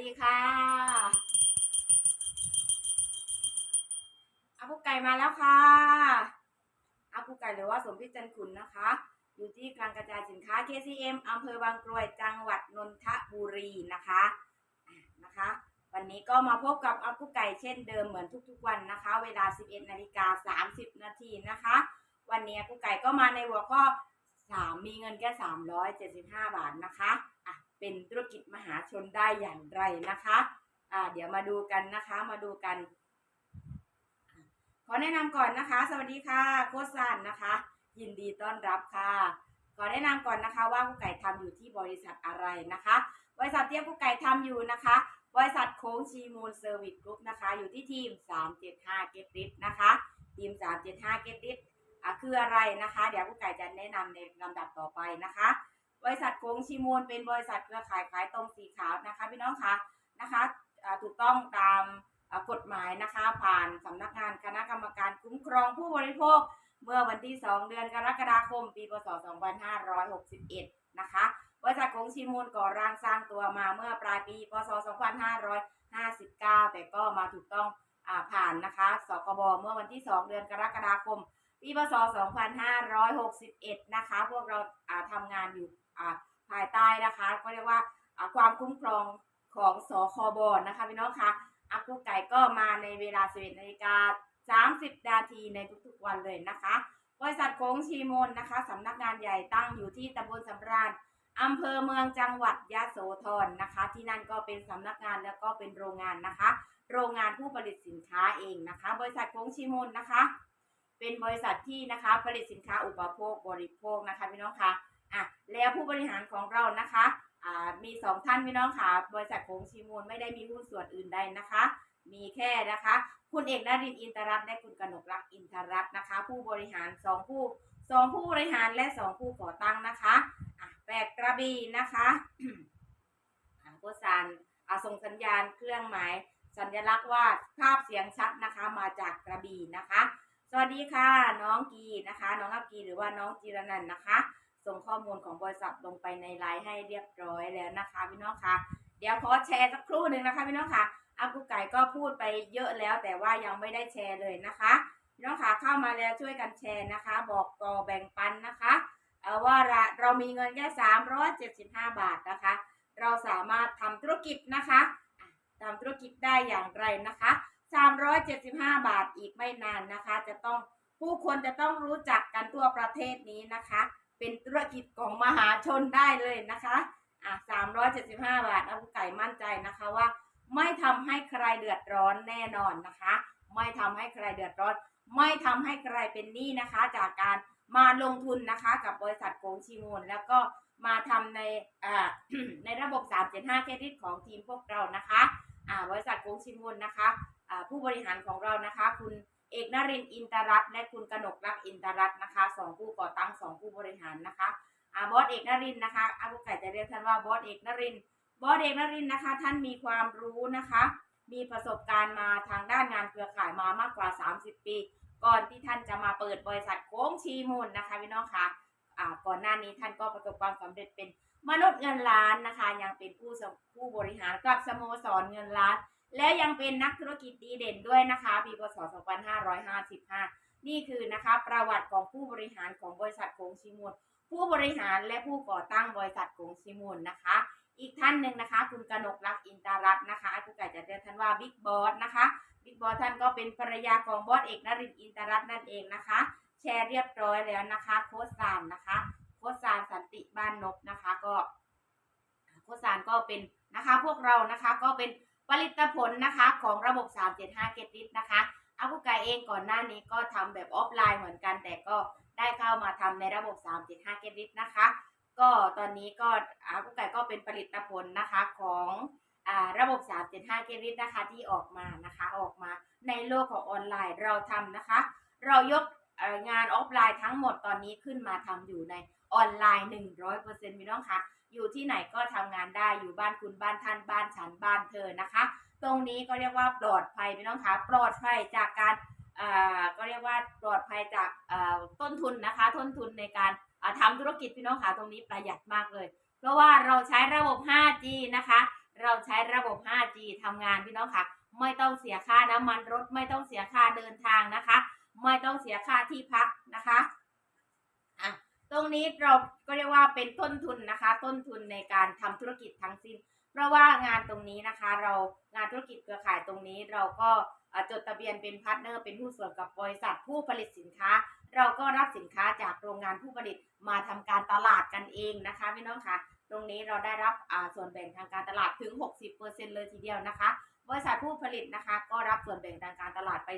ดีค่ะอากุไก่มาแล้วค่ะอากุไก่หรือว่าสมพิจันทร์ขุนนะคะ อยู่ที่การกระจายสินค้า KCM อำเภอบางกรวยจังหวัดนนทบุรีนะคะนะคะ วันนี้ก็มาพบกับอากุไก่เช่นเดิมเหมือนทุกๆวันนะคะ เวลา 11นาฬิกา30 นาทีนะคะ วันนี้อากุไก่ก็มาในหัวข้อ3มีเงินแค่375 บาทนะคะ เป็นธุรกิจมหาชนได้อย่างไรนะคะอะเดี๋ยวมาดูกันนะคะมาดูกัน ขอแนะนำก่อนนะคะ สวัสดีค่ะโคชซันนะคะ ยินดีต้อนรับค่ะ ขอแนะนำก่อนนะคะว่ากุ๊กไก่ทำอยู่ที่บริษัทอะไรนะคะ บริษัทที่กุ๊กไก่ทำอยู่นะคะ บริษัทโค้งชีมูลเซอร์วิสกรุ๊ปนะคะ อยู่ที่ทีม 375 เกตริสนะคะทีม 375 เกตริสคืออะไรนะคะ เดี๋ยวกุ๊กไก่จะแนะนำในลำดับต่อไปนะคะ บริษัทโค้งชีมูลเป็นบริษัทเครือข่ายขายตรงสีขาวนะคะพี่น้องคะนะคะถูกต้องตามกฎหมายนะคะ ผ่านสำนักงานคณะกรรมการคุ้มครองผู้บริโภค เมื่อวันที่ 2 เดือนกรกฎาคม ปีพศ 2561 นะคะบริษัทของชิมูลก่อร่างสร้างตัวมาเมื่อปลายปีพศ 2559 แต่ก็มาถูกต้องอผ่านนะคะสกบเมื่อวันที่ 2 เดือนกรกฎาคมปีพศ 2561 นะคะ พวกเราทำงานอยู่ ภายใต้นะคะ ก็เรียกว่าความคุ้มครองของสคบนะคะพี่น้องคะอากุไก่ก็มาในเวลา 11นาฬิกา30 นาทีในทุกๆวันเลยนะคะ บริษัทโค้งชีมนนะคะสำนักงานใหญ่ตั้งอยู่ที่ตำบลสำราญอำเภอเมืองจังหวัดยะโสธรนะคะ ที่นั่นก็เป็นสำนักงานแล้วก็เป็นโรงงานนะคะ โรงงานผู้ผลิตสินค้าเองนะคะ บริษัทโค้งชีมนนะคะ เป็นบริษัทที่นะคะผลิตสินค้าอุปโภคบริโภคนะคะพี่น้องคะ แล้วผู้บริหารของเรานะคะอ่ามีสองท่านพี่น้องค่ะ บริษัทโค้งชีมูลไม่ได้มีหุ้นส่วนอื่นใดนะคะ มีแค่นะคะ คุณเอกนรินทร์อินทรัตน์และคุณกนกรักษ์อินทรัตน์นะคะ ผู้บริหารสองผู้สองผู้บริหารและสองผู้ก่อตั้งนะคะอะแปดกระบี่นะคะโกซานอ่าส่งสัญญาณเครื่องหมาย สัญลักษณ์ว่าภาพเสียงชัดนะคะ มาจากกระบี่นะคะ สวัสดีค่ะ น้องกีนะคะ น้องอักกีหรือว่าน้องจิรนันนะคะ ส่งข้อมูลของบริษัทลงไปในไลน์ให้เรียบร้อยแล้วนะคะพี่น้องคะเดี๋ยวขอแชร์สักครู่หนึ่งนะคะพี่น้องคะอากุไก่ก็พูดไปเยอะแล้ว แต่ว่ายังไม่ได้แชร์เลยนะคะพี่น้องคะเข้ามาแล้วช่วยกันแชร์นะคะ บอกต่อแบ่งปันนะคะเออว่าเราเรามีเงินแค่375 บาทนะคะ เราสามารถทำธุรกิจนะคะอะทำธุรกิจได้อย่างไรนะคะ 375 บาทอีกไม่นานนะคะ จะต้องผู้คนจะต้องรู้จักกันทั่วประเทศนี้นะคะ เป็นธุรกิจของมหาชนได้เลยนะคะอะ375 บาทอากุไก่มั่นใจนะคะว่า ไม่ทำให้ใครเดือดร้อนแน่นอนนะคะ ไม่ทำให้ใครเดือดร้อน ไม่ทำให้ใครเป็นหนี้นะคะ จากการมาลงทุนนะคะ กับบริษัทโกงชีมูลแล้วก็มาทำในอ่าในระบบ 375 เครดิตของทีมพวกเรานะคะอ่าบริษัทโกงชีมูลนะคะอ่าผู้บริหารของเรานะคะคุณ เอกนรินทร์อินตรัตน์และคุณกนกรักษ์อินตรัตน์นะคะสองผู้ก่อตั้งสองผู้บริหารนะคะอาบอสเอกนรินทร์นะคะอาบุไก่จะเรียกท่านว่าบอสเอกนรินทร์บอสเอกนรินทร์นะคะ ท่านมีความรู้นะคะ มีประสบการณ์มาทางด้านงานเครือข่ายมามากกว่า 30 ปี ก่อนที่ท่านจะมาเปิดบริษัทโค้งชีมูลนะคะพี่น้องคะอ่าก่อนหน้านี้ท่านก็ประสบความสำเร็จเป็นมนุษย์เงินล้านนะคะ ยังเป็นผู้สผู้บริหารกับสโมสรเงินล้าน และยังเป็นนักธุรกิจดีเด่นด้วยนะคะปีพศ 2555 นี่คือนะคะประวัติของผู้บริหารของบริษัทโกงชิมูล ผู้บริหารและผู้ก่อตั้งบริษัทโกงชิมูลนะคะ อีกท่านหนึ่งนะคะ คุณกนกรักอินตารัตน์นะคะผู้ไก่จะเรียกท่านว่าบิ๊กบอสนะคะบิ๊กบอสท่านก็เป็นภรรยาของบอสเอกนรินอินตารัตน์นั่นเองนะคะ แชร์เรียบร้อยแล้วนะคะ โค้ชซานนะคะโค้ชซานสันติบ้านนกนะคะก็โค้ชซานก็เป็นนะคะ พวกเรานะคะก็เป็น ผลิตผลนะคะของระบบ 375เกติสนะคะอากุไกเองก่อนหน้านี้ก็ทำแบบออฟไลน์เหมือนกัน แต่ก็ได้เข้ามาทำในระบบ 375เกติสนะคะ ก็ตอนนี้ก็อากุไก่ก็เป็นผลิตผลนะคะของอ่าระบบ 375เกติสนะคะที่ออกมานะคะออกมาในโลกของออนไลน์เราทำนะคะ เรายกงานออฟไลน์ทั้งหมดตอนนี้ขึ้นมาทำอยู่ในออนไลน์ 100%พี่น้องคะ อยู่ที่ไหนก็ทำงานได้อยู่บ้านคุณบ้านท่านบ้านฉันบ้านเธอนะคะ ตรงนี้ก็เรียกว่าปลอดภัยพี่น้องคะปลอดภัยจากการก็เรียกว่าปลอดภัยจากต้นทุนนะคะ ต้นทุนในการอ่าทำธุรกิจพี่น้องคะตรงนี้ประหยัดมากเลย เพราะว่าเราใช้ระบบ 5G นะคะ เราใช้ระบบ 5G ทำงานพี่น้องค่ะ ไม่ต้องเสียค่าน้ำมันรถไม่ต้องเสียค่าเดินทางนะคะ ไม่ต้องเสียค่าที่พักนะคะ ตรงนี้เราก็เรียกว่าเป็นต้นทุนนะคะ ต้นทุนในการทำธุรกิจทั้งสิ้น เพราะว่างานตรงนี้นะคะ เรางานธุรกิจเครือข่ายตรงนี้ เราก็จดทะเบียนเป็นพาร์ทเนอร์เป็นผู้ส่วนกับบริษัทผู้ผลิตสินค้า เราก็รับสินค้าจากโรงงานผู้ผลิตมาทำการตลาดกันเองนะคะพี่น้องค่ะตรงนี้เราได้รับส่วนแบ่งทางการตลาดถึง 60%เลยทีเดียวนะคะ บริษัทผู้ผลิตนะคะ ก็รับส่วนแบ่งทางการตลาดไป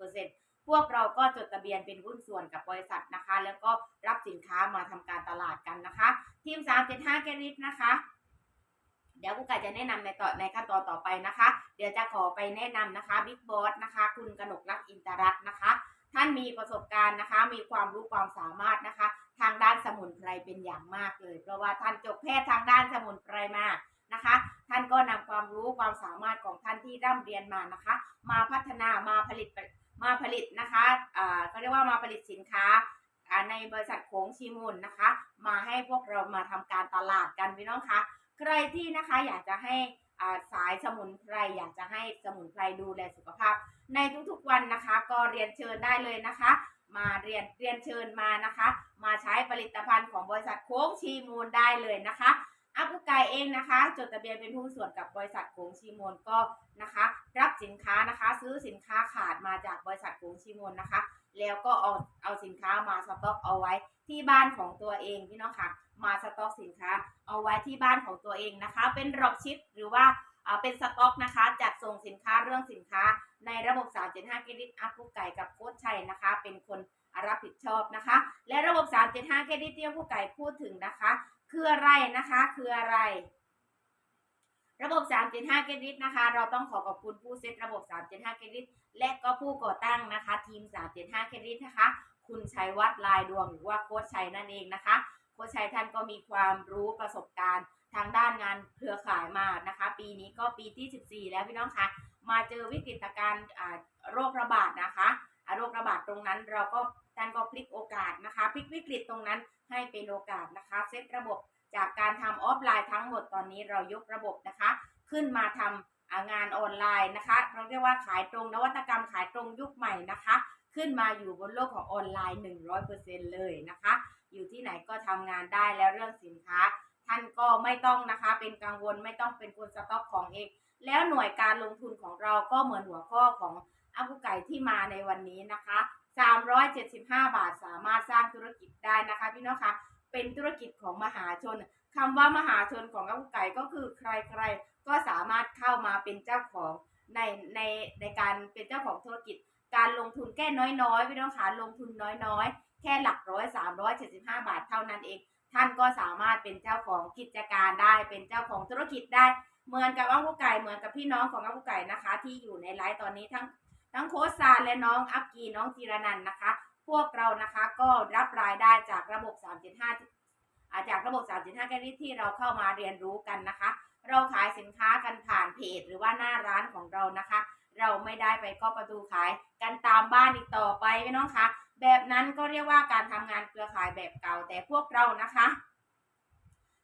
40% พวกเราก็จดทะเบียนเป็นหุ้นส่วนกับบริษัทนะคะ แล้วก็รับสินค้ามาทำการตลาดกันนะคะ ทีม 375แกริสนะคะ เดี๋ยวกูก่จะแนะนำในต่อในขั้นตอนต่อไปนะคะ เดี๋ยวจะขอไปแนะนำนะคะบิ๊กบอสนะคะ คุณกนกรักอินตรัตน์นะคะ ท่านมีประสบการณ์นะคะ มีความรู้ความสามารถนะคะ ทางด้านสมุนไพรเป็นอย่างมากเลย เพราะว่าท่านจบแพทย์ทางด้านสมุนไพรมานะคะ ท่านก็นำความรู้ความสามารถของท่านที่ร่ำเรียนมานะคะ มาพัฒนามาผลิต มาผลิตนะคะอ่าก็เรียกว่ามาผลิตสินค้าในบริษัทโขงชิมุนนะคะ มาให้พวกเรามาทำการตลาดกันพี่น้องคะใครที่นะคะอยากจะให้อ่าสายสมุนไพรอยากจะให้สมุนไพรดูแลสุขภาพ ในทุกๆวันนะคะ ก็เรียนเชิญได้เลยนะคะ มาเรียนเรียนเชิญมานะคะ มาใช้ผลิตภัณฑ์ของบริษัทโค้งชีมูลได้เลยนะคะอากุไกเองนะคะ จดทะเบียนเป็นหุ้นส่วนกับบริษัทโค้งชีมูลก็นะคะ รับสินค้านะคะ ซื้อสินค้าขาดมาจากบริษัทโค้งชีมูลนะคะ แล้วก็เอาเอาสินค้ามาสต็อกเอาไว้ที่บ้านของตัวเองพี่น้องค่ะ มาสต็อกสินค้าเอาไว้ที่บ้านของตัวเองนะคะ เป็นดรอปชิปหรือว่าอ่าเป็นสต็อกนะคะ จัดส่งสินค้าเรื่องสินค้า ในระบบ 375เครดิตอัพผู้ไก่กับโค้ชชัยนะคะ เป็นคนรับผิดชอบนะคะ และระบบ 375เครดิตที่ผู้ไก่พูดถึงนะคะ คืออะไรนะคะ คืออะไร ระบบ 375เครดิตนะคะ เราต้องขอขอบคุณผู้เซตระบบ 375เครดิตและก็ผู้ก่อตั้งนะคะ ทีม 375เครดิตนะคะ คุณชัยวัฒน์ลายดวงหรือว่าโค้ชชัยนั่นเองนะคะ โค้ชชัยท่านก็มีความรู้ประสบการณ์ทางด้านงานเครือข่ายมานะคะ ปีนี้ก็ปีที่ 14 แล้วพี่น้องคะ มาเจอวิกฤตการณ์โรคระบาดนะคะโรคระบาดตรงนั้นเราก็ท่านก็พลิกโอกาสนะคะ พลิกวิกฤตตรงนั้นให้เป็นโอกาสนะคะ เซตระบบ จากการทำออฟไลน์ทั้งหมดตอนนี้เรายกระบบนะคะ ขึ้นมาทำงานออนไลน์นะคะเราเรียกว่าขายตรงนวัตกรรมขายตรงยุคใหม่นะคะ ขึ้นมาอยู่บนโลกของออนไลน์ 100%เลยนะคะ อยู่ที่ไหนก็ทำงานได้แล้วเรื่องสินค้า ท่านก็ไม่ต้องนะคะเป็นกังวลไม่ต้องเป็นคนสต็อกของเองแล้วหน่วยการลงทุนของเราก็เหมือนหัวข้อของอากุไก่ที่มาในวันนี้นะคะ 375 บาทสามารถสร้างธุรกิจได้นะคะพี่น้องคะ เป็นธุรกิจของมหาชนคำว่ามหาชนของอากุไก่ก็คือใครๆ ก็สามารถเข้ามาเป็นเจ้าของในในในการเป็นเจ้าของธุรกิจ การลงทุนแค่น้อยๆพี่น้องคะลงทุนน้อยๆ แค่หลักร้อยสามร้อยเจ็ดสิบห้าบาทเท่านั้นเอง ท่านก็สามารถเป็นเจ้าของกิจการได้ เป็นเจ้าของธุรกิจได้ เหมือนกับอ้ากุไก่เหมือนกับพี่น้องของอ้ากุไก่นะคะ ที่อยู่ในไลฟ์ตอนนี้ทั้งทั้งโค้ชซานและน้องอัพกีน้องจีรนันนะคะ พวกเรานะคะก็รับรายได้จากระบบ 375อาจากระบบ 375แกลิที่เราเข้ามาเรียนรู้กันนะคะ เราขายสินค้ากันผ่านเพจหรือว่าหน้าร้านของเรานะคะ เราไม่ได้ไปก็ประตูขายกันตามบ้านอีกต่อไปพี่น้องคะแบบนั้นก็เรียกว่าการทำงานเครือข่ายแบบเก่าแต่พวกเรานะคะ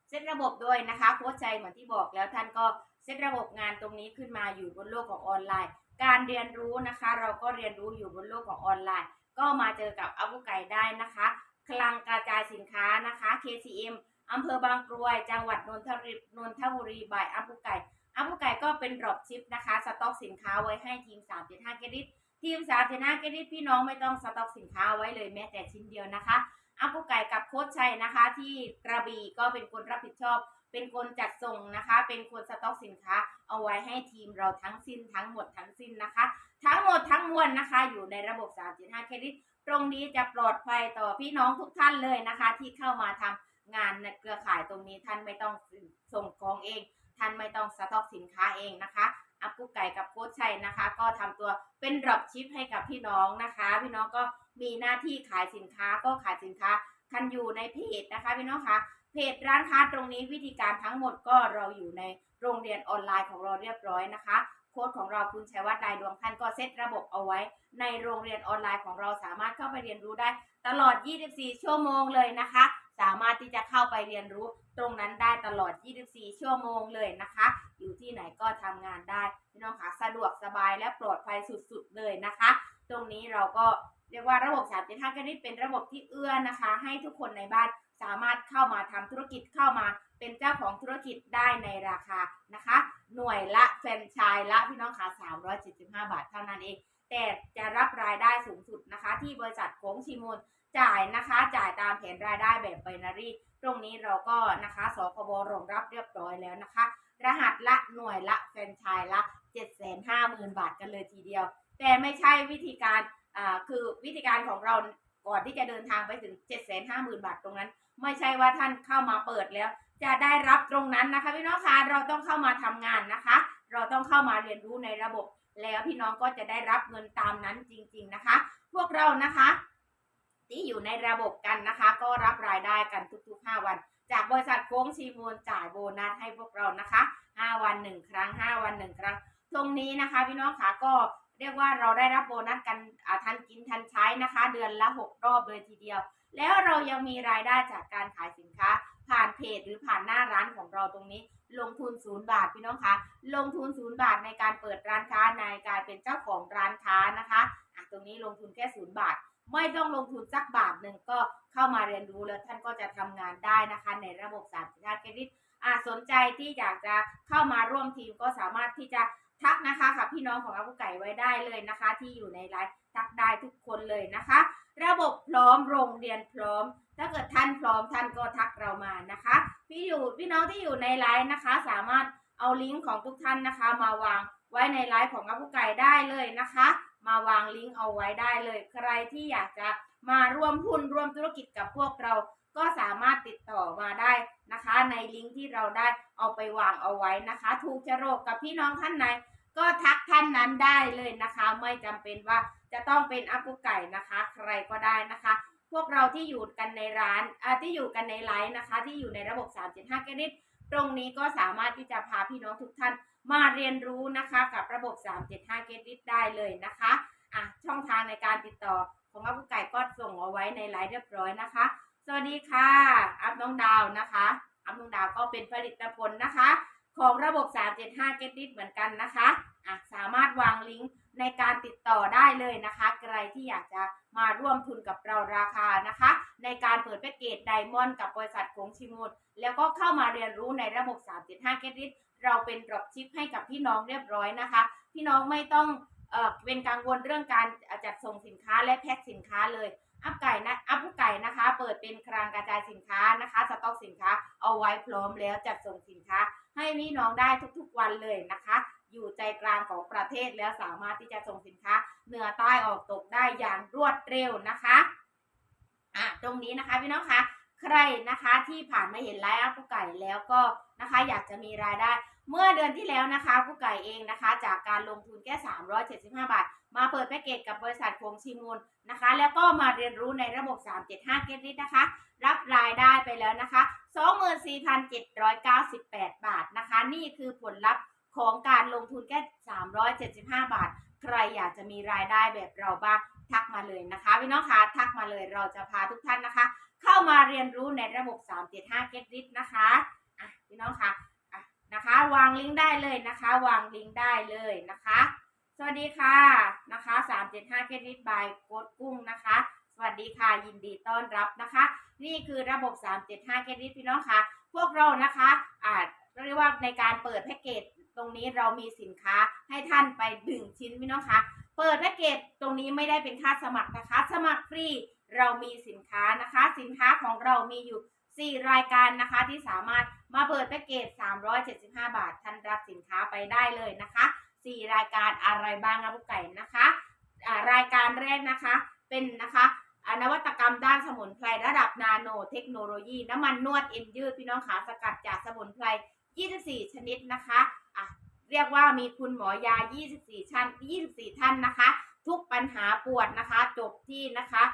เซตระบบด้วยนะคะโค้ชใจเหมือนที่บอกแล้วท่านก็เซตระบบงานตรงนี้ขึ้นมาอยู่บนโลกของออนไลน์ การเรียนรู้นะคะ เราก็เรียนรู้อยู่บนโลกของออนไลน์ ก็มาเจอกับอาวุไก่ได้นะคะ คลังกระจายสินค้านะคะ KCM อำเภอบางกรวย จังหวัดนนทบุรีนนทบุรีบายอาวุไก่อาวุไก่ก็เป็นดรอปชิปนะคะ สต็อกสินค้าไว้ให้ทีม375เครดิตทีม375เครดิตพี่น้องไม่ต้องสต็อกสินค้าไว้เลยแม้แต่ชิ้นเดียวนะคะอากุไก่กับโค้ชชัยนะคะ ที่กระบี่ก็เป็นคนรับผิดชอบ เป็นคนจัดส่งนะคะ เป็นคนสต็อกสินค้า เอาไว้ให้ทีมเราทั้งสิ้นทั้งหมดทั้งสิ้นนะคะ ทั้วลนะคะ อยู่ในระบบ 3.5 เครดิต ตรงนี้จะปลอดภัยต่อพี่น้องทุกท่านเลยนะคะ ที่เข้ามาทำงานในเครือข่ายตรงนี้ท่านไม่ต้องส่งของเอง ท่านไม่ต้องสต็อกสินค้าเองนะคะอัปกุ๊กไก่กับโค้ชชัยนะคะ ก็ทำตัวเป็นดรอปชิปให้กับพี่น้องนะคะ พี่น้องก็มีหน้าที่ขายสินค้าก็ขายสินค้าคันอยู่ในเพจนะคะพี่น้องคะเพจร้านค้าตรงนี้วิธีการทั้งหมดก็เราอยู่ในโรงเรียนออนไลน์ของเราเรียบร้อยนะคะ ค้ดของเราคุณชัยวัฒน์ดายดวงท่านก็เซตระบบเอาไว้ ในโรงเรียนออนไลน์ของเราสามารถเข้าไปเรียนรู้ได้ ตลอด 24 ชั่วโมงเลยนะคะ สามารถที่จะเข้าไปเรียนรู้ตรงนั้นได้ตลอด 24 ชั่วโมงเลยนะคะ อยู่ที่ไหนก็ทำงานได้พี่น้องคะสะดวกสบายและปลอดภัยสุดๆเลยนะคะ ตรงนี้เราก็เรียกว่าระบบ3 7 5ก็นี่เป็นระบบที่เอื้อนะคะ ให้ทุกคนในบ้านสามารถเข้ามาทำธุรกิจเข้ามาเป็นเจ้าของธุรกิจได้ในราคานะคะ หน่วยละแฟรนไชส์ละพี่น้องคะ375 บาทเท่านั้นเอง แต่จะรับรายได้สูงสุดนะคะ ที่บริษัทโค้งชิมูลจ่ายนะคะ จ่ายตามแผนรายได้แบบไบนารีตรงนี้เราก็นะคะสคบรองรับเรียบร้อยแล้วนะคะ รหัสละหน่วยละแฟรนไชส์ละ 750,000 บาทกันเลยทีเดียว แต่ไม่ใช่วิธีการอ่าคือวิธีการของเราก่อนที่จะเดินทางไปถึง 750,000 บาทตรงนั้น ไม่ใช่ว่าท่านเข้ามาเปิดแล้ว จะได้รับตรงนั้นนะคะพี่น้องคะเราต้องเข้ามาทำงานนะคะ เราต้องเข้ามาเรียนรู้ในระบบ แล้วพี่น้องก็จะได้รับเงินตามนั้นจริง ๆนะคะ พวกเรานะคะที่อยู่ในระบบกันนะคะ ก็รับรายได้กันทุกๆ 5 วัน จากบริษัทโค้งชีมูลจ่ายโบนัสให้พวกเรานะคะ 5 วัน 1 ครั้ง 5 วัน 1 ครั้ง ตรงนี้นะคะพี่น้องคะก็เรียกว่าเราได้รับโบนัสกันอ่าทันกินทันใช้นะคะ เดือนละ 6 รอบเลยทีเดียว แล้วเรายังมีรายได้จากการขายสินค้า เพจหรือผ่านหน้าร้านของเราตรงนี้ ลงทุนศูนย์บาทพี่น้องคะ ลงทุนศูนย์บาทในการเปิดร้านค้าในการเป็นเจ้าของร้านค้านะคะอะตรงนี้ลงทุนแค่ศูนย์บาท ไม่ต้องลงทุนสักบาทหนึ่งก็เข้ามาเรียนรู้แล้วท่านก็จะทำงานได้นะคะ ในระบบสามสิบห้าเครดิตอ่าสนใจที่อยากจะเข้ามาร่วมทีมก็สามารถที่จะทักนะคะกับพี่น้องของอาบุไก่ไว้ได้เลยนะคะ ที่อยู่ในไลฟ์ทักได้ทุกคนเลยนะคะ ระบบพร้อมโรงเรียนพร้อม ถ้าเกิดท่านพร้อมท่านก็ทักเรามานะคะ พี่อยู่พี่น้องที่อยู่ในไลฟ์นะคะ สามารถเอาลิงก์ของทุกท่านนะคะ มาวางไว้ในไลฟ์ของอาบุไก่ได้เลยนะคะ มาวางลิงก์เอาไว้ได้เลย ใครที่อยากจะมาร่วมหุ้นร่วมธุรกิจกับพวกเรา ก็สามารถติดต่อมาได้นะคะ ในลิงก์ที่เราได้เอาไปวางเอาไว้นะคะ ถูกจรกกับพี่น้องท่านไหนก็ทักท่านนั้นได้เลยนะคะ ไม่จำเป็นว่าจะต้องเป็นอากุไก่นะคะ ใครก็ได้นะคะ พวกเราที่อยู่กันในร้านที่อยู่กันในไลฟ์นะคะ ที่อยู่ในระบบ 375เครดิตตรงนี้ก็สามารถที่จะพาพี่น้องทุกท่านมาเรียนรู้นะคะกับระบบ 375เครดิตได้เลยนะคะอะช่องทางในการติดต่อของอากุไก่ก็ส่งเอาไว้ในไลฟ์เรียบร้อยนะคะ สวัสดีค่ะ อัพน้องดาวนะคะอัพน้องดาวก็เป็นผลิตผลนะคะ ของระบบ 375 Get It เหมือนกันนะคะอะสามารถวางลิงก์ ในการติดต่อได้เลยนะคะ ใครที่อยากจะมาร่วมทุนกับเราราคานะคะ ในการเปิดแพ็กเกจไดมอนด์กับบริษัทของชิมูลแล้วก็เข้ามาเรียนรู้ในระบบ 375 Get It เราเป็นดรอปชิปให้กับพี่น้องเรียบร้อยนะคะ พี่น้องไม่ต้องเออเป็นกังวลเรื่องการจัดส่งสินค้าและแพ็คสินค้าเลย อัพไก่นะอัพผู้ไก่นะคะ เปิดเป็นคลังกระจายสินค้านะคะ สต็อกสินค้าเอาไว้พร้อมแล้วจัดส่งสินค้าให้พี่น้องได้ทุกๆวันเลยนะคะ อยู่ใจกลางของประเทศแล้วสามารถที่จะส่งสินค้าเหนือใต้ออกตกได้อย่างรวดเร็วนะคะอะตรงนี้นะคะพี่น้องคะใครนะคะที่ผ่านมาเห็นไลฟ์อัพผู้ไก่แล้วก็นะคะอยากจะมีรายได้ เมื่อเดือนที่แล้วนะคะผู้ไก่เองนะคะ จากการลงทุนแค่ 375 บาท มาเปิดแพ็กเกจกับบริษัทคงชิมูลนะคะ แล้วก็มาเรียนรู้ในระบบ 375เกตลินะคะ รับรายได้ไปแล้วนะคะ 24,798 บาทนะคะ นี่คือผลลัพธ์ ของการลงทุนแค่ 375 บาท ใครอยากจะมีรายได้แบบเราบ้างทักมาเลยนะคะพี่น้องคะทักมาเลยเราจะพาทุกท่านนะคะ เข้ามาเรียนรู้ในระบบ 375 Get Rich นะคะอะพี่น้องคะอะนะคะ วางลิงก์ได้เลยนะคะ วางลิงก์ได้เลยนะคะ สวัสดีค่ะนะคะ 375 Get Rich by โกดกุ้งนะคะสวัสดีค่ะ ยินดีต้อนรับนะคะ นี่คือระบบ 375 Get Rich พี่น้องคะพวกเรานะคะอ่าเรียกว่าในการเปิดแพ็กเกจ ตรงนี้เรามีสินค้าให้ท่านไปดึงชิ้นพี่น้องคะเปิดแพ็กเกจตรงนี้ไม่ได้เป็นค่าสมัครนะคะ สมัครฟรีเรามีสินค้านะคะ สินค้าของเรามีอยู่ 4 รายการนะคะที่สามารถมาเปิดแพ็กเกจ 375 บาท ท่านรับสินค้าไปได้เลยนะคะ 4 รายการอะไรบ้างนะลูกไก่นะคะอ่ารายการแรกนะคะเป็นนะคะอานวัตกรรมด้านสมุนไพรระดับนาโนเทคโนโลยี น้ำมันนวดเอ็นยืดพี่น้องขาสกัดจากสมุนไพร 24 ชนิดนะคะ เรียกว่ามีคุณหมอยา 24 ชั้น 24 ท่านนะคะ ทุกปัญหาปวดนะคะ จบที่นะคะ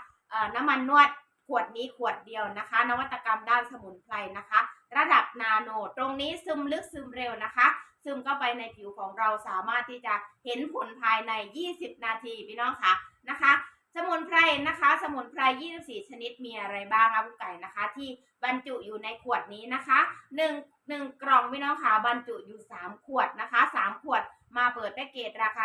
น้ำมันนวดขวดนี้ขวดเดียวนะคะ นวัตกรรมด้านสมุนไพรนะคะ ระดับนาโนตรงนี้ซึมลึกซึมเร็วนะคะ ซึมเข้าไปในผิวของเราสามารถที่จะเห็นผลภายใน 20 นาทีพี่น้องค่ะนะคะ สมุนไพรนะคะ สมุนไพร 24 ชนิดมีอะไรบ้างคะผู้ไก่นะคะ ที่บรรจุอยู่ในขวดนี้นะคะ1 1กล่องพี่น้องค่ะบรรจุอยู่ 3 ขวดนะคะ 3 ขวดมาเปิดแพ็กเกจราคา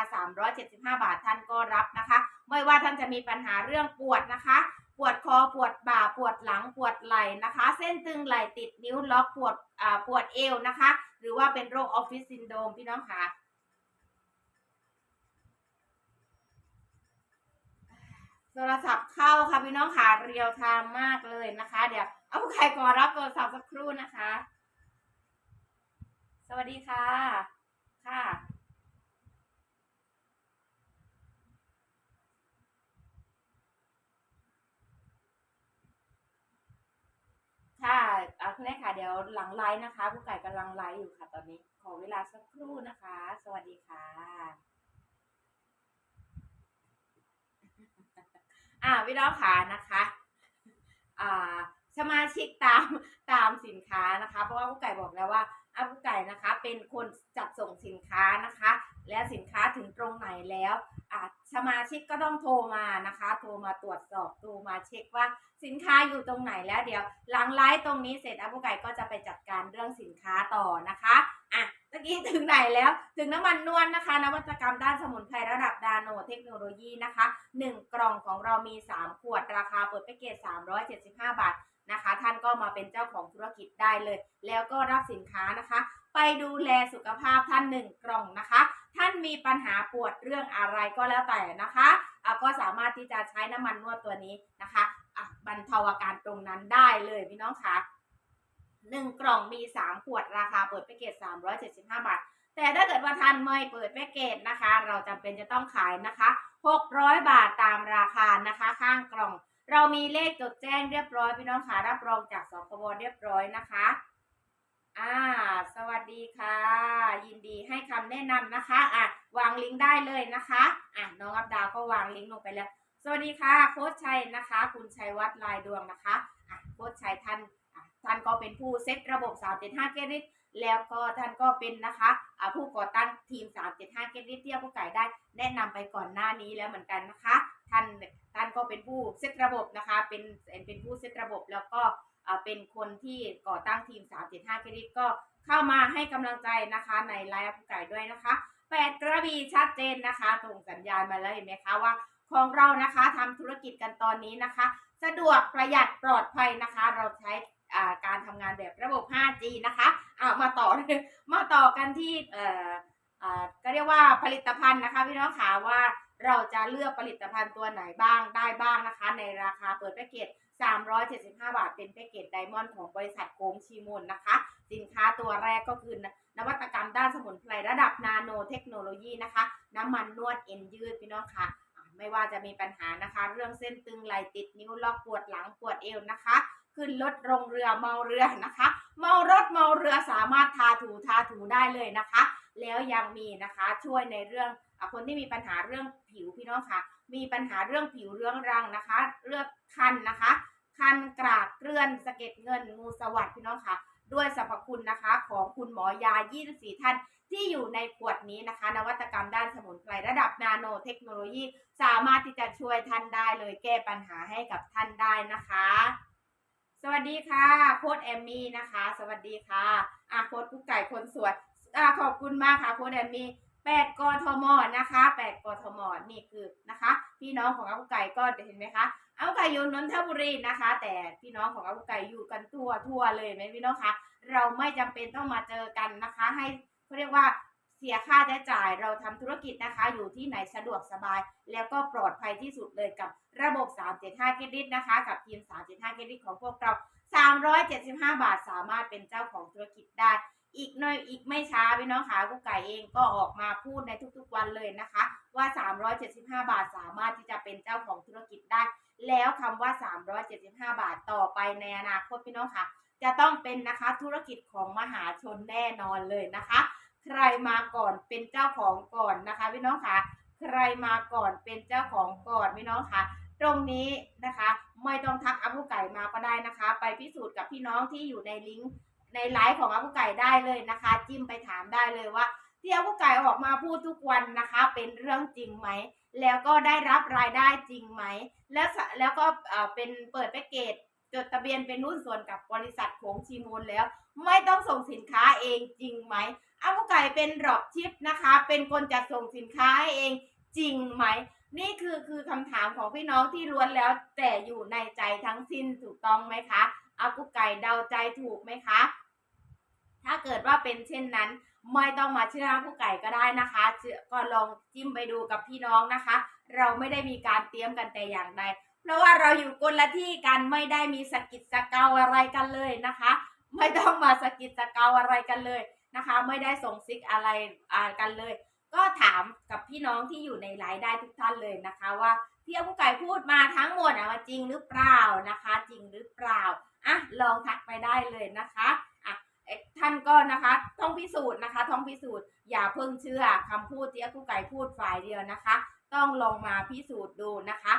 375 บาทท่านก็รับนะคะ ไม่ว่าท่านจะมีปัญหาเรื่องปวดนะคะ ปวดคอปวดบ่าปวดหลังปวดไหล่นะคะ เส้นตึงไหล่ติดนิ้วล็อกปวดอ่าปวดเอวนะคะ หรือว่าเป็นโรคออฟฟิศซินโดรมพี่น้องค่ะ โทรศัพท์เข้าค่ะพี่น้องค่ะเรียวไทม์มากเลยนะคะ เดี๋ยวเอาผู้ใครก่อนรับโทรศัพท์สักครู่นะคะ สวัสดีค่ะ ค่ะ ค่ะเอาคุณแม่ค่ะ เดี๋ยวหลังไลฟ์นะคะผู้ไก่กำลังไลฟ์อยู่ค่ะ ตอนนี้ขอเวลาสักครู่นะคะ สวัสดีค่ะ อ่าพี่น้องขานะคะอ่าสมาชิกตามตามสินค้านะคะ เพราะว่าผู้ไก่บอกแล้วว่าอาผู้ไก่นะคะเป็นคนจัดส่งสินค้านะคะ และสินค้าถึงตรงไหนแล้วอ่าสมาชิกก็ต้องโทรมานะคะ โทรมาตรวจสอบโทรมาเช็คว่าสินค้าอยู่ตรงไหนแล้วเดี๋ยว หลังไลฟ์ตรงนี้เสร็จอาผู้ไก่ก็จะไปจัดการเรื่องสินค้าต่อนะคะอะ ตะกี้ถึงไหนแล้ว ถึงน้ำมันนวลนนะคะ นวัตกรรมด้านสมุนไพรระดับนาโนเทคโนโลยีนะคะ 1 กล่องของเรามี 3 ขวดราคาเปิดแพ็กเกจ 375 บาทนะคะ ท่านก็มาเป็นเจ้าของธุรกิจได้เลย แล้วก็รับสินค้านะคะ ไปดูแลสุขภาพท่าน1กล่องนะคะ ท่านมีปัญหาปวดเรื่องอะไรก็แล้วแต่นะคะะก็สามารถที่จะใช้น้ำมันนวดตัวนี้นะคะะบรรเทาอาการตรงนั้นได้เลยพี่น้องคะ หนึ่งกล่องมี 3 ขวดราคาเปิดแพ็กเกจ 375 บาท แต่ถ้าเกิดว่าท่านไม่เปิดแพ็กเกจนะคะ เราจำเป็นจะต้องขายนะคะ 600 บาทตามราคานะคะข้างกล่อง เรามีเลขจดแจ้งเรียบร้อยพี่น้องค่ะรับรองจากสคบเรียบร้อยนะคะอ่าสวัสดีค่ะ ยินดีให้คำแนะนำนะคะอะวางลิงก์ได้เลยนะคะอะน้องอับดาวก็วางลิงก์ลงไปแล้ว สวัสดีค่ะ โค้ชชัยนะคะ คุณชัยวัฒน์ลายดวงนะคะอะโค้ชชัยท่าน ท่านก็เป็นผู้เซตระบบ 375เกริตแล้วก็ท่านก็เป็นนะคะผู้ก่อตั้งทีม 375เกริตเที่ยวผู้ไก่ได้แนะนำไปก่อนหน้านี้แล้วเหมือนกันนะคะท่านท่านก็เป็นผู้เซตระบบนะคะเป็นเป็นผู้เซตระบบแล้วก็เป็นคนที่ก่อตั้งทีม 375เครดิตก็เข้ามาให้กำลังใจนะคะในไลฟ์ผู้ไก่ด้วยนะคะแปดกระบี่ชัดเจนนะคะตรงสัญญาณมาแล้วเห็นไหมคะว่าของเรานะคะทำธุรกิจกันตอนนี้นะคะ สะดวกประหยัดปลอดภัยนะคะ เราใช้ การทำงานแบบระบบ 5G นะคะเอามาต่อมาต่อกันที่เอ่อก็เรียกว่าผลิตภัณฑ์นะคะพี่น้องขาว่าเราจะเลือกผลิตภัณฑ์ตัวไหนบ้างได้บ้างนะคะ ในราคาเปิดแพ็กเกจ 375 บาท เป็นแพ็กเกจไดมอนด์ของบริษัทโค้งชีมูลนะคะ สินค้าตัวแรกก็คือนวัตกรรมด้านสมุนไพรระดับนาโนเทคโนโลยีนะคะ น้ำมันนวดเอ็นยืดพี่น้องค่ะอ่าไม่ว่าจะมีปัญหานะคะ เรื่องเส้นตึงไหลติดนิ้วล็อกปวดหลังปวดเอวนะคะ ขึ้นรถลงเรือเมาเรือนะคะ เมารถเมาเรือสามารถทาถูทาถูได้เลยนะคะ แล้วยังมีนะคะช่วยในเรื่องคนที่มีปัญหาเรื่องผิวพี่น้องค่ะ มีปัญหาเรื่องผิวเรื้องรังนะคะเรื่องคันนะคะคันกรากเกลื่อนสะเก็ดเงินงูสวัสดพี่น้องค่ะ ด้วยสรรพคุณนะคะของคุณหมอยา 24 ท่าน ที่อยู่ในขวดนี้นะคะ นวัตกรรมด้านสมุนไพรระดับนาโนเทคโนโลยี สามารถที่จะช่วยท่านได้เลยแก้ปัญหาให้กับท่านได้นะคะ สวัสดีค่ะโค้ดแอมมี่นะคะ สวัสดีค่ะอาโค้ดกุ๊กไก่คนสวยอขอบคุณมากค่ะโค้ดแอมมี่แปดกทมนะคะแปดกทมนี่คือนะคะ พี่น้องของอากุ๊กไก่ก็เห็นไหมคะอาไก่อยู่นนทบุรีนะคะ แต่พี่น้องของอาไก่อยู่กันทั่วทั่วเลยไหมพี่น้องคะเราไม่จำเป็นต้องมาเจอกันนะคะ ให้เขาเรียกว่า เสียค่าใช้จ่ายเราทำธุรกิจนะคะ อยู่ที่ไหนสะดวกสบาย แล้วก็ปลอดภัยที่สุดเลยกับระบบ 375 เครดิตนะคะ กับทีม 375 เครดิตของพวกเรา 375 บาทสามารถเป็นเจ้าของธุรกิจได้ อีกน่อยอีกไม่ช้าพี่น้องขากุ๊กไก่เองก็ออกมาพูดในทุกๆวันเลยนะคะ ว่า 375 บาทสามารถที่จะเป็นเจ้าของธุรกิจได้ แล้วคำว่า 375 บาทต่อไปในอนาคตพี่น้องค่ะจะต้องเป็นนะคะธุรกิจของมหาชนแน่นอนเลยนะคะ ใครมาก่อนเป็นเจ้าของก่อนนะคะพี่น้องค่ะ ใครมาก่อนเป็นเจ้าของก่อนพี่น้องค่ะ ตรงนี้นะคะไม่ต้องทักอัพผู้ไก่มาก็ได้นะคะ ไปพิสูจน์กับพี่น้องที่อยู่ในลิงก์ในไลฟ์ของอัพผู้ไก่ได้เลยนะคะ จิ้มไปถามได้เลยว่าที่อากุไก่ออกมาพูดทุกวันนะคะ เป็นเรื่องจริงไหมแล้วก็ได้รับรายได้จริงไหม แล้วแล้วก็เป็นเปิดแพ็กเกจจดทะเบียนเป็นหุ้นส่วนกับบริษัทของชีมูลแล้ว ไม่ต้องส่งสินค้าเองจริงไหม อากุไก่เป็นดรอปชิปนะคะ เป็นคนจัดส่งสินค้าให้เองจริงไหม นี่คือคือคำถามของพี่น้องที่ล้วนแล้วแต่อยู่ในใจทั้งสิ้นถูกต้องไหมคะอากุไก่เดาใจถูกไหมคะ ถ้าเกิดว่าเป็นเช่นนั้น ไม่ต้องมาเชื่อผู้ไก่ก็ได้นะคะก็ลองจิ้มไปดูกับพี่น้องนะคะ เราไม่ได้มีการเตรียมกันแต่อย่างใด เพราะว่าเราอยู่คนละที่กันไม่ได้มีสกิดสะเกาอะไรกันเลยนะคะ ไม่ต้องมาสกิดสะเกาอะไรกันเลย นะคะ ไม่ได้ส่งซิกอะไรกันเลย ก็ถามกับพี่น้องที่อยู่ในไลฟ์ได้ทุกท่านเลยนะคะว่าที่อาผู้ไก่พูดมาทั้งหมดอะว่าจริงหรือเปล่านะคะ จริงหรือเปล่าอะลองทักไปได้เลยนะคะอะท่านก็นะคะต้องพิสูจน์นะคะต้องพิสูจน์อย่าเพิ่งเชื่อคำพูดที่อาผู้ไก่พูดฝ่ายเดียวนะคะ ต้องลองมาพิสูจน์ดูนะคะ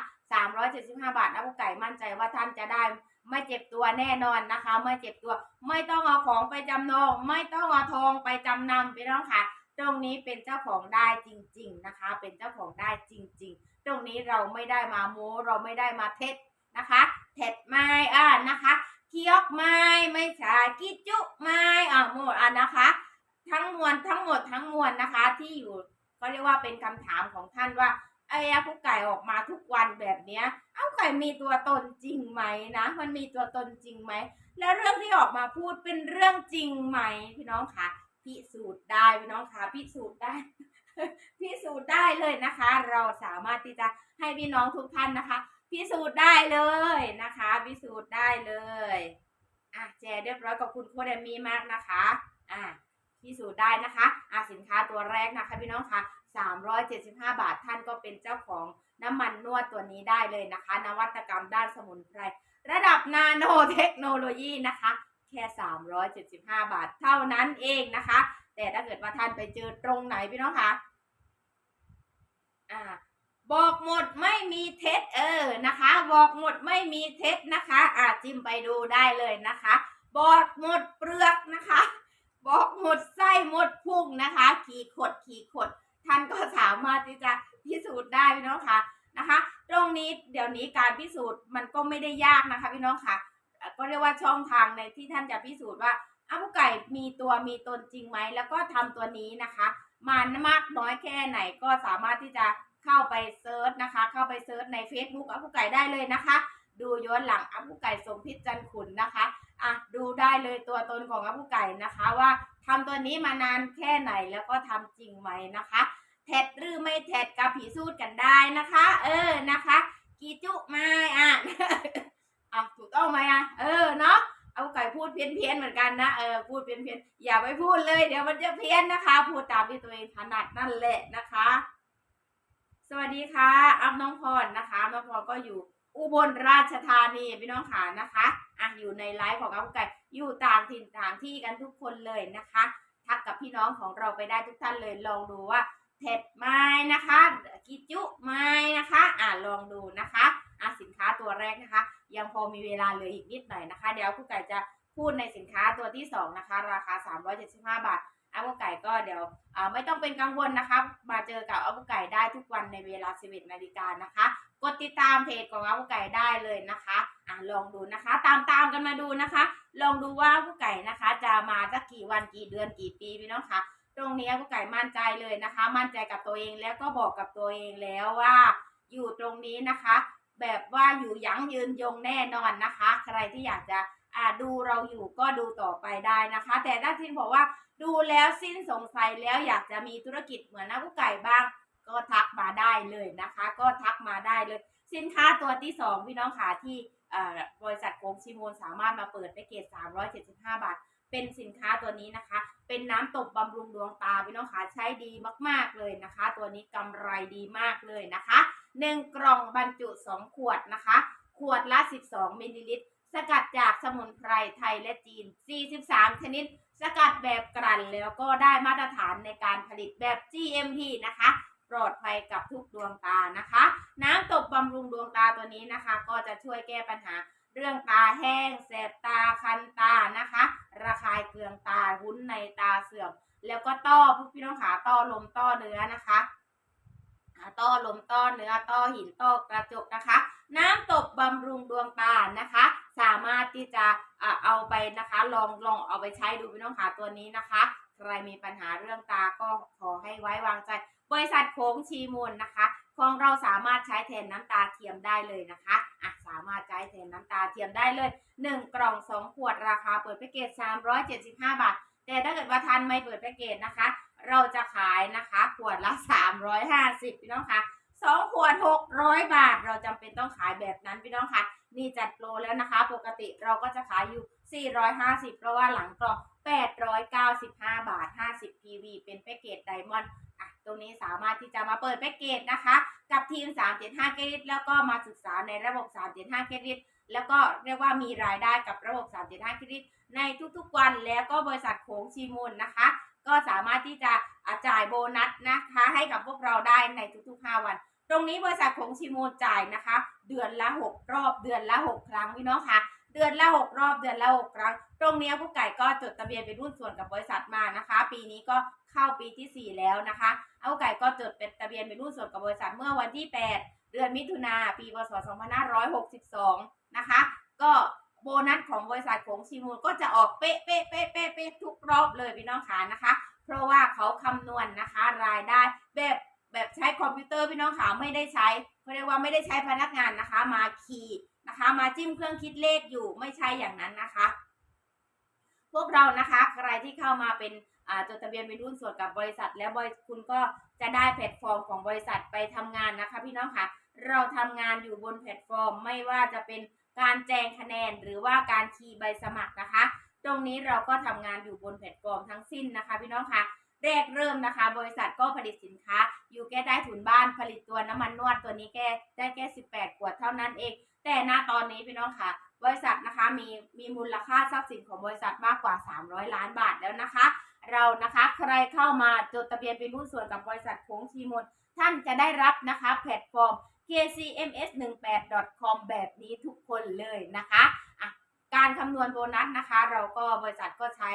375 บาทอาผู้ไก่มั่นใจว่าท่านจะได้ ไม่เจ็บตัวแน่นอนนะคะไม่เจ็บตัว ไม่ต้องเอาของไปจำนองไม่ต้องเอาทองไปจำนำพี่น้องค่ะ ตรงนี้เป็นเจ้าของได้จริง ๆนะคะ เป็นเจ้าของได้จริง ๆ ตรงนี้เราไม่ได้มาโม้เราไม่ได้มาเท็จนะคะเท็จไม่อ่านะคะเคียกไม่ไม่ใช่กิจุไม่อ่าหมดอ่านะคะ ทั้งมวลทั้งหมดทั้งมวลนะคะ ที่อยู่ก็เรียกว่าเป็นคำถามของท่านว่า ไอ้อากุไก่ออกมาทุกวันแบบเนี้ย เอ้าไก่มีตัวตนจริงไหมนะ มันมีตัวตนจริงไหม แล้วเรื่องที่ออกมาพูดเป็นเรื่องจริงไหมพี่น้องคะพิสูจน์ได้พี่น้องคะพิสูจน์ได้พิสูจน์ได้เลยนะคะ เราสามารถที่จะให้พี่น้องทุกท่านนะคะพิสูจน์ได้เลยนะคะพิสูจน์ได้เลยอะแจเรียบร้อยกับคุณโคเดมีมากนะคะอะพิสูจน์ได้นะคะอะสินค้าตัวแรกนะคะพี่น้องคะ 375 บาทท่านก็เป็นเจ้าของน้ำมันนวดตัวนี้ได้เลยนะคะ นวัตกรรมด้านสมุนไพรระดับนาโนเทคโนโลยีนะคะ แค่ 375 บาทเท่านั้นเองนะคะ แต่ถ้าเกิดว่าท่านไปเจอตรงไหนพี่น้องคะอ่าบอกหมดไม่มีเท็จเออนะคะ บอกหมดไม่มีเท็จนะคะอ่าจิ้มไปดูได้เลยนะคะ บอกหมดเปลือกนะคะ บอกหมดไส้หมดพุงนะคะ ขี่ขดขี่ขด ท่านก็สามารถที่จะพิสูจน์ได้พี่น้องคะนะคะ ตรงนี้เดี๋ยวนี้การพิสูจน์มันก็ไม่ได้ยากนะคะพี่น้องค่ะเอ่อก็เรียกว่าช่องทางในที่ท่านจะพิสูจน์ว่าอ้าวไก่มีตัวมีตนจริงไหมแล้วก็ทำตัวนี้นะคะมามากน้อยแค่ไหนก็สามารถที่จะเข้าไปเซิร์ชนะคะ เข้าไปเซิร์ชใน Facebook อัปุไก่ได้เลยนะคะ ดูย้อนหลังอัปุไก่สมพิษจันทร์ขุนนะคะอะดูได้เลยตัวตนของอัปุไก่นะคะ ว่าทำตัวนี้มานานแค่ไหนแล้วก็ทำจริงไหมนะคะ เท็ดหรือไม่เท็ดกับผีสูจน์กันได้นะคะ เออนะคะ กีจุไม่อะอะถูกต้องไหมอะเออเนาะเอาไก่พูดเพี้ยนเพียนเหมือนกันนะเออพูดเพี้ยนเพียนอย่าไปพูดเลย เดี๋ยวมันจะเพี้ยนนะคะ พูดตามที่ตัวเองถนัดนั่นแหละนะคะ สวัสดีค่ะ อัพน้องพรนะคะน้องพรก็อยู่อุบลราชธานีพี่น้องขานะคะอะอยู่ในไลฟ์ของอัพไก่อยู่ต่างถิ่นต่างที่กันทุกคนเลยนะคะ ทักกับพี่น้องของเราไปได้ทุกท่านเลยลองดูว่า เผ็ดไหม้นะคะกิจุไหม้นะคะอะลองดูนะคะอะสินค้าตัวแรกนะคะ ยังพอมีเวลาเหลืออีกนิดหน่อยนะคะ เดี๋ยวผู้ไก่จะพูดในสินค้าตัวที่สองนะคะราคา 375 บาทอาวุไก่ก็เดี๋ยวอ่าไม่ต้องเป็นกังวลนะคะ มาเจอกับอาวุไก่ได้ทุกวันในเวลา 11นาฬิกานะคะ กดติดตามเพจของอาวุไก่ได้เลยนะคะอะลองดูนะคะ ตามตามกันมาดูนะคะ ลองดูว่าผู้ไก่นะคะ จะมาสักกี่วันกี่เดือนกี่ปีพี่น้องคะ ตรงนี้ผู้ไก่มั่นใจเลยนะคะ มั่นใจกับตัวเองแล้วก็บอกกับตัวเองแล้วว่า อยู่ตรงนี้นะคะ แบบว่าอยู่ยั้งยืนยงแน่นอนนะคะ ใครที่อยากจะอ่าดูเราอยู่ก็ดูต่อไปได้นะคะ แต่ถ้าทินบอกว่าดูแล้วสิ้นสงสัยแล้วอยากจะมีธุรกิจเหมือนนักผู้ไก่บ้าง ก็ทักมาได้เลยนะคะ ก็ทักมาได้เลย สินค้าตัวที่สองพี่น้องค่ะที่บริษัทโกงชิโมนสามารถมาเปิดแพ็กเกจ375 บาท เป็นสินค้าตัวนี้นะคะ เป็นน้ำตบบำรุงดวงตาพี่น้องค่ะใช้ดีมาก ๆเลยนะคะ ตัวนี้กำไรดีมากเลยนะคะหนึ่งกล่องบรรจุ 2 ขวดนะคะ ขวดละ 12มิลลิลิตร สกัดจากสมุนไพรไทยและจีน 43 ชนิด สกัดแบบกลั่นแล้วก็ได้มาตรฐานในการผลิตแบบ GMP นะคะปลอดภัยกับทุกดวงตานะคะ น้ำตบบำรุงดวงตาตัวนี้นะคะ ก็จะช่วยแก้ปัญหา เรื่องตาแห้ง แสบตาคันตานะคะ ระคายเคืองตาวุ้นในตาเสื่อม แล้วก็ต้อพวกพี่น้องขาต้อลมต้อเนื้อนะคะต้อลมต้อเนื้อต้อหินต้อกระจกนะคะ น้ำตบบำรุงดวงตานะคะ สามารถที่จะอ่าเอาไปนะคะ ลองลองเอาไปใช้ดูพี่น้องขาตัวนี้นะคะใครมีปัญหาเรื่องตาก็ขอให้ไว้วางใจ บริษัทโค้งชีมูลนะคะ ของเราสามารถใช้แทนน้ำตาเทียมได้เลยนะคะอะสามารถใช้แทนน้ำตาเทียมได้เลย 1 กล่อง 2 ขวดราคาเปิดแพ็กเกจ 375 บาท แต่ถ้าเกิดว่าทันไม่เปิดแพ็กเกจนะคะ เราจะขายนะคะขวดละ 350พี่น้องคะ2ขวด 600 บาท เราจำเป็นต้องขายแบบนั้นพี่น้องคะนี่จัดโปรแล้วนะคะ ปกติเราก็จะขายอยู่ 450 เพราะว่าหลังกล่อง895 บาท 50 PV เป็นแพ็กเกจไดมอนด์ ตรงนี้สามารถที่จะมาเปิดแพ็กเกจนะคะ กับทีม 375 เครดิต แล้วก็มาศึกษาในระบบ 375 เครดิต แล้วก็เรียกว่ามีรายได้กับระบบ 375 เครดิต ในทุกๆวันแล้วก็บริษัทโขงชีมูลนะคะ ก็สามารถที่จะอะจ่ายโบนัสนะคะ ให้กับพวกเราได้ในทุกๆ 5 วัน ตรงนี้บริษัทโขงชีมูลจ่ายนะคะ เดือนละ 6 รอบเดือนละ 6 ครั้งพี่น้องคะเดือนละ 6 รอบเดือนละ 6 ครั้ง ตรงนี้ผู้ไก่ก็จดทะเบียนเป็นหุ้นส่วนกับบริษัทมานะคะ ปีนี้ก็ เข้าปีที่ 4 แล้วนะคะ เอาไก่ก็จดเป็นทะเบียนเป็นหุ้นส่วนกับบริษัทเมื่อวันที่ 8 เดือนมิถุนาปีพศ 2562 นะคะ ก็โบนัสของบริษัทของชิมูลก็จะออกเป๊ะเป๊ะเป๊ะเป๊ะเป๊ะทุกรอบเลยพี่น้องขานะคะ เพราะว่าเขาคำนวณนะคะ รายได้แบบแบบใช้คอมพิวเตอร์พี่น้องขาไม่ได้ใช้เขาเรียกว่าไม่ได้ใช้พนักงานนะคะ มาคีย์นะคะ มาจิ้มเครื่องคิดเลขอยู่ไม่ใช่อย่างนั้นนะคะ พวกเรานะคะ ใครที่เข้ามาเป็น จดทะเบียนเป็นหุ้นส่วนกับบริษัท แล้วบริคุณก็จะได้แพลตฟอร์มของบริษัทไปทำงานนะคะ พี่น้องค่ะเราทำงานอยู่บนแพลตฟอร์ม ไม่ว่าจะเป็นการแจงคะแนนหรือว่าการคีย์ใบสมัครนะคะ ตรงนี้เราก็ทำงานอยู่บนแพลตฟอร์มทั้งสิ้นนะคะ พี่น้องค่ะแรกเริ่มนะคะ บริษัทก็ผลิตสินค้า อยู่แก้ได้ถุนบ้านผลิตตัวน้ำมันนวดตัวนี้แก้ได้แค่18 ขวดเท่านั้นเอง แต่ณตอนนี้พี่น้องค่ะบริษัทนะคะมีมีมูลค่าทรัพย์สินของบริษัทมากกว่า 300 ล้านบาทแล้วนะคะ เรานะคะ ใครเข้ามาจดทะเบียนเป็นหุ้นส่วนกับบริษัทโค้งชีมนท่านจะได้รับนะคะแพลตฟอร์ม kcms18.com แบบนี้ทุกคนเลยนะคะะการคำนวณโบนัสนะคะ เราก็บริษัทก็ใช้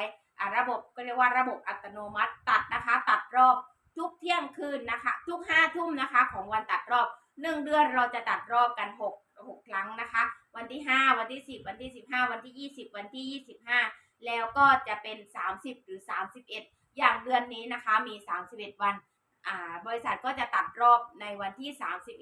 ระบบก็เรียกว่าระบบอัตโนมัติตัดนะคะ ตัดรอบทุกเที่ยงคืนนะคะ ทุกห้าทุ่มนะคะ ของวันตัดรอบหนึ่งเดือนเราจะตัดรอบกันหกหกครั้งนะคะ วันที่5วันที่10วันที่15วันที่20วันที่25 แล้วก็จะเป็น 30 หรือ 31 อย่างเดือนนี้นะคะมี 31 วันอ่าบริษัทก็จะตัดรอบในวันที่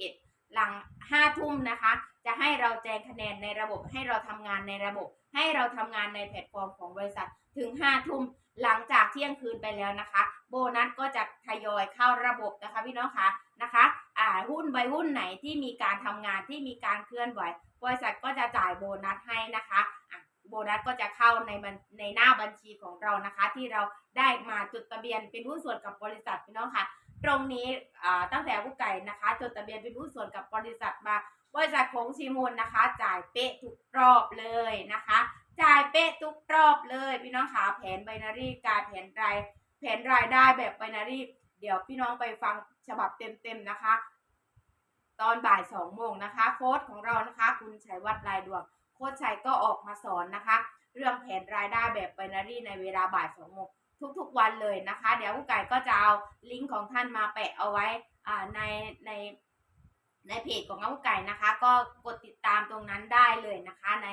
31 หลัง 5 ทุ่มนะคะ จะให้เราแจ้งคะแนนในระบบให้เราทำงานในระบบ ให้เราทำงานในแพลตฟอร์มของบริษัทถึง 5 ทุ่มหลังจากเที่ยงคืนไปแล้วนะคะ โบนัสก็จะทยอยเข้าระบบนะคะพี่น้องคะนะคะอ่าหุ้นใบหุ้นไหนที่มีการทำงานที่มีการเคลื่อนไหว บริษัทก็จะจ่ายโบนัสให้นะคะอะ โบนัสก็จะเข้าในในหน้าบัญชีของเรานะคะ ที่เราได้มาจดทะเบียนเป็นหุ้นส่วนกับบริษัทพี่น้องค่ะ ตรงนี้ตั้งแต่ผู้ไก่นะคะจดทะเบียนเป็นหุ้นส่วนกับบริษัทมาบริษัทของชีมูลนะคะ จ่ายเป๊ะทุกรอบเลยนะคะ จ่ายเป๊ะทุกรอบเลยพี่น้องขาแผนไบนารีการแผนรายแผนรายได้แบบไบนารีเดี๋ยวพี่น้องไปฟังฉบับเต็มๆนะคะ ตอนบ่ายสองโมงนะคะ โค้ดของเรานะคะ คุณชัยวัฒน์ลายดวง ค้ดชัยก็ออกมาสอนนะคะ เรื่องแผนรายได้แบบไบนารีในเวลาบ่ายสองโมงทุกๆวันเลยนะคะ เดี๋ยวผู้ไก่ก็จะเอาลิงก์ของท่านมาแปะเอาไว้อ่าในในในเพจของน้องไก่นะคะ ก็กดติดตามตรงนั้นได้เลยนะคะ ใน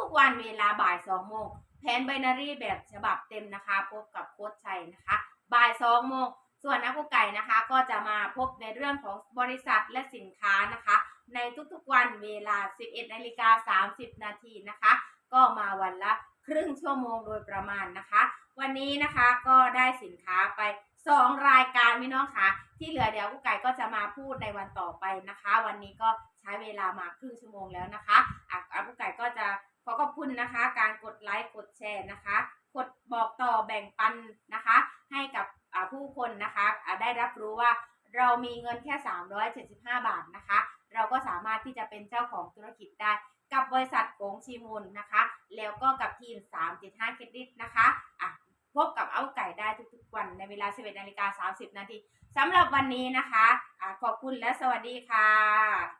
ทุกๆวันเวลาบ่ายสองโมงแผนไบนารีแบบฉบับเต็มนะคะ พบกับโค้ดชัยนะคะ บ่ายสองโมงส่วนนักกุ๊กไก่นะคะก็จะมาพบในเรื่องของบริษัทและสินค้านะคะ ในทุกๆวันเวลา 11นาฬิกา30 นาทีนะคะ ก็มาวันละครึ่งชั่วโมงโดยประมาณนะคะ วันนี้นะคะก็ได้สินค้าไป2รายการพี่น้องคะที่เหลือเดี๋ยวกุ๊กไก่ก็จะมาพูดในวันต่อไปนะคะ วันนี้ก็ใช้เวลามาครึ่งชั่วโมงแล้วนะคะอะกุ๊กไก่ก็จะขอขอบคุณนะคะ การกดไลค์กดแชร์นะคะ กดบอกต่อแบ่งปันนะคะ ให้กับผู้คนนะคะ ได้รับรู้ว่าเรามีเงินแค่ 375 บาทนะคะ เราก็สามารถที่จะเป็นเจ้าของธุรกิจได้ กับบริษัทโกงชีมูลนะคะ แล้วก็กับทีม 375 เครดิตนะคะอะพบกับเอาไก่ได้ทุกๆวันในเวลา 11นาฬิกา30 นาทีสำหรับวันนี้นะคะอะขอบคุณและสวัสดีค่ะ